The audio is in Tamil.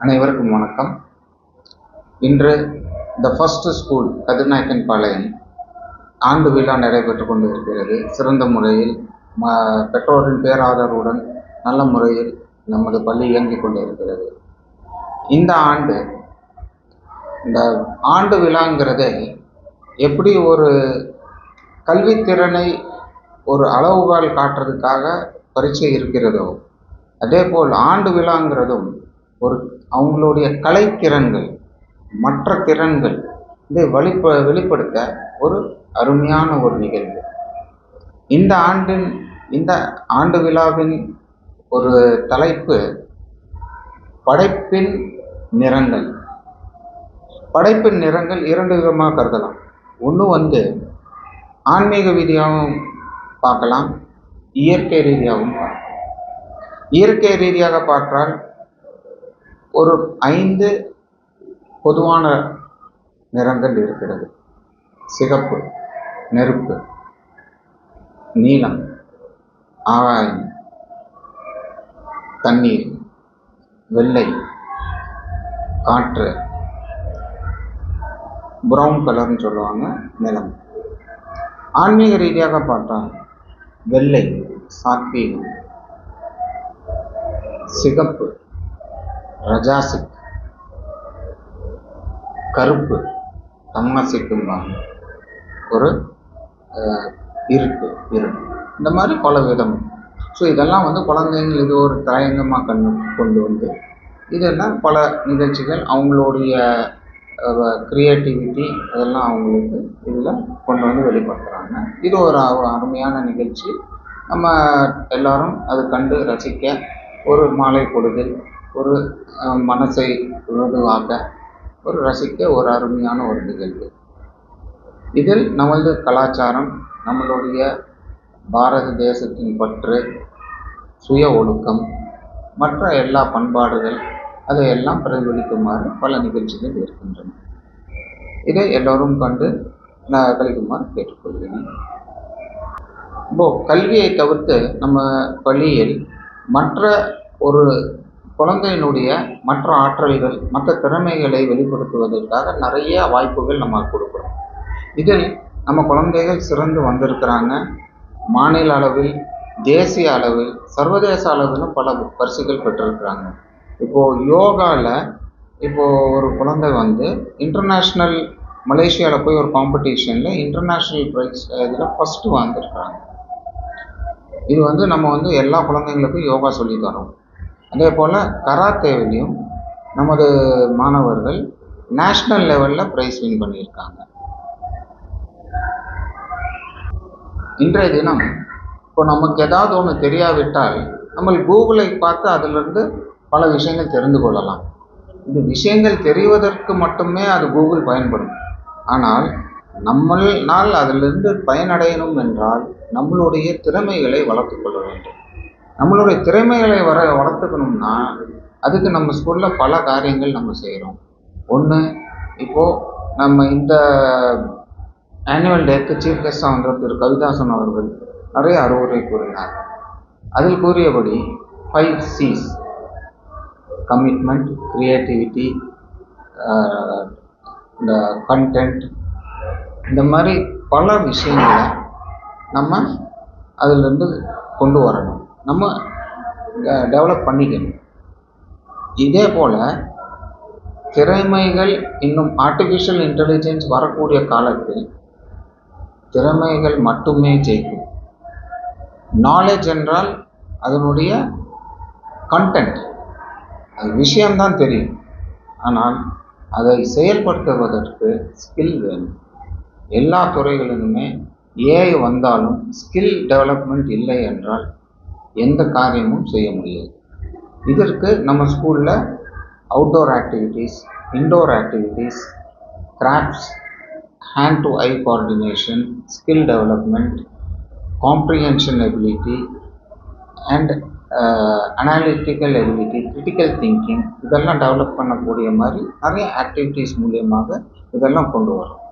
அனைவருக்கும் வணக்கம். இன்று த ஃபர்ஸ்ட் ஸ்கூல் கதிர்நாயக்கன் பாளையம் ஆண்டு விழா நடைபெற்று கொண்டு இருக்கிறது சிறந்த முறையில் ம பெற்றோரின் பேராதரவுடன் நல்ல முறையில் நமது பள்ளி இயங்கிக் கொண்டு இருக்கிறது இந்த ஆண்டு இந்த ஆண்டு விழாங்கிறதே எப்படி ஒரு கல்வித்திறனை ஒரு அளவுகால் காட்டுறதுக்காக பரீட்சை இருக்கிறதோ அதே போல் ஆண்டு விழாங்கிறதும் ஒரு அவங்களுடைய கலைத்திறன்கள் மற்ற திறன்கள் இதை வெளிப்ப வெளிப்படுத்த ஒரு அருமையான ஒரு நிகழ்வு. இந்த ஆண்டின் இந்த ஆண்டு விழாவின் ஒரு தலைப்பு படைப்பின் நிறங்கள். படைப்பின் நிறங்கள் இரண்டு விதமாக கருதலாம். ஒன்று வந்து ஆன்மீக ரீதியாகவும் பார்க்கலாம் இயற்கை ரீதியாகவும் பார்க்கலாம். இயற்கை ரீதியாக பார்த்தால் ஒரு ஐந்து பொதுவான நிறங்கள் இருக்கிறது. சிகப்பு நெருப்பு நீலம் ஆகாயம் தண்ணீர் வெள்ளை காற்று ப்ரௌன் கலர்னு சொல்லுவாங்க நிலம். ஆன்மீக ரீதியாக பார்த்தா வெள்ளை சாத்வீகம் சிகப்பு ரஜாசிக். கருப்பு தம்மசிக்கும்பாங்க ஒரு இருப்பு இருட்டு இந்த மாதிரி பல விதம். ஸோ இதெல்லாம் வந்து குழந்தைங்கள் இது ஒரு தயங்கமாக கண்டு கொண்டு வந்து இதெல்லாம் பல நிகழ்ச்சிகள் அவங்களுடைய க்ரியேட்டிவிட்டி அதெல்லாம் அவங்களுக்கு இதில் கொண்டு வந்து வெளிப்படுத்துகிறாங்க இது ஒரு அருமையான நிகழ்ச்சி. நம்ம எல்லாரும் அது கண்டு ரசிக்க ஒரு மாலை பொழுதில் ஒரு மனசை மிருதுவாக்க ஒரு ரசிக்க ஒரு அருமையான ஒரு நிகழ்வு. இதில் நமது கலாச்சாரம் நம்மளுடைய பாரத தேசத்தின் பற்று சுய ஒழுக்கம் மற்ற எல்லா பண்பாடுகள் அதையெல்லாம் பிரதிபலிக்குமாறு பல நிகழ்ச்சிகள் இருக்கின்றன. இதை எல்லோரும் கண்டு நான் கழிக்குமாறு கேட்டுக்கொள்கிறேன். இப்போ கல்வியை தவிர்த்து நம்ம பள்ளியில் மற்ற ஒரு குழந்தையினுடைய மற்ற ஆற்றல்கள் மற்ற திறமைகளை வெளிப்படுத்துவதற்காக நிறைய வாய்ப்புகள் நம்ம கொடுக்குறோம். இதில் நம்ம குழந்தைகள் சிறந்து வந்திருக்கிறாங்க. மாநில அளவில் தேசிய அளவில் சர்வதேச அளவிலும் பல பரிசுகள் பெற்றிருக்கிறாங்க. இப்போது யோகாவில் இப்போது ஒரு குழந்தை வந்து இன்டர்நேஷ்னல் மலேசியாவில் போய் ஒரு காம்படிஷனில் இன்டர்நேஷ்னல் ப்ரைஸ் இதில் ஃபஸ்ட்டு வந்திருக்கிறாங்க. இது வந்து நம்ம வந்து எல்லா குழந்தைங்களுக்கும் யோகா சொல்லி தரோம். அதே போல் கராத்தேவிலையும் நமது மாணவர்கள் நேஷ்னல் லெவலில் ப்ரைஸ் வின் பண்ணியிருக்காங்க. இன்றைய தினம் இப்போ நமக்கு ஏதாவது ஒன்று தெரியாவிட்டால் நம்ம கூகுளை பார்த்து அதிலிருந்து பல விஷயங்கள் தெரிந்து கொள்ளலாம். இந்த விஷயங்கள் தெரிவதற்கு மட்டுமே அது கூகுள் பயன்படும். ஆனால் நம்மளால் அதிலிருந்து பயனடையணும் என்றால் நம்மளுடைய திறமைகளை வளர்த்து கொள்ள வேண்டும். நம்மளுடைய திறமைகளை வர வளர்த்துக்கணும்னா அதுக்கு நம்ம ஸ்கூலில் பல காரியங்கள் நம்ம செய்கிறோம் ஒன்று இப்போது நம்ம இந்த ஆனுவல் டேக்கு சீஃப் கெஸ்டாக வந்த திரு. கவிதாசன் அவர்கள் நிறைய அறிவுரை கூறினார். அதில் கூறியபடி ஃபைவ் சிஸ் கமிட்மெண்ட் க்ரியேட்டிவிட்டி இந்த கண்டென்ட் இந்த மாதிரி பல விஷயங்களை நம்ம அதிலிருந்து கொண்டு வரணும். நம்ம டெவலப் பண்ணிக்கணும். இதே போல் திறமைகள் இன்னும் ஆர்டிஃபிஷியல் இன்டெலிஜென்ஸ் வரக்கூடிய காலத்தில் திறமைகள் மட்டுமே ஜெயிக்கும். நாலேஜ் என்றால் அதனுடைய கண்டென்ட் அது விஷயம்தான் தெரியும். ஆனால் அதை செயல்படுத்துவதற்கு ஸ்கில் வேணும். எல்லா துறைகளிலுமே ஏஐ வந்தாலும் ஸ்கில் டெவலப்மெண்ட் இல்லை என்றால் எந்த காரியமும் செய்ய முடியாது. இதற்கு நம்ம ஸ்கூலில் outdoor activities indoor activities crafts hand to eye coordination skill development comprehension ability and analytical ability critical thinking இதெல்லாம் டெவலப் பண்ணக்கூடிய மாதிரி நிறைய ஆக்டிவிட்டீஸ் மூலியமாக இதெல்லாம் கொண்டு வரும்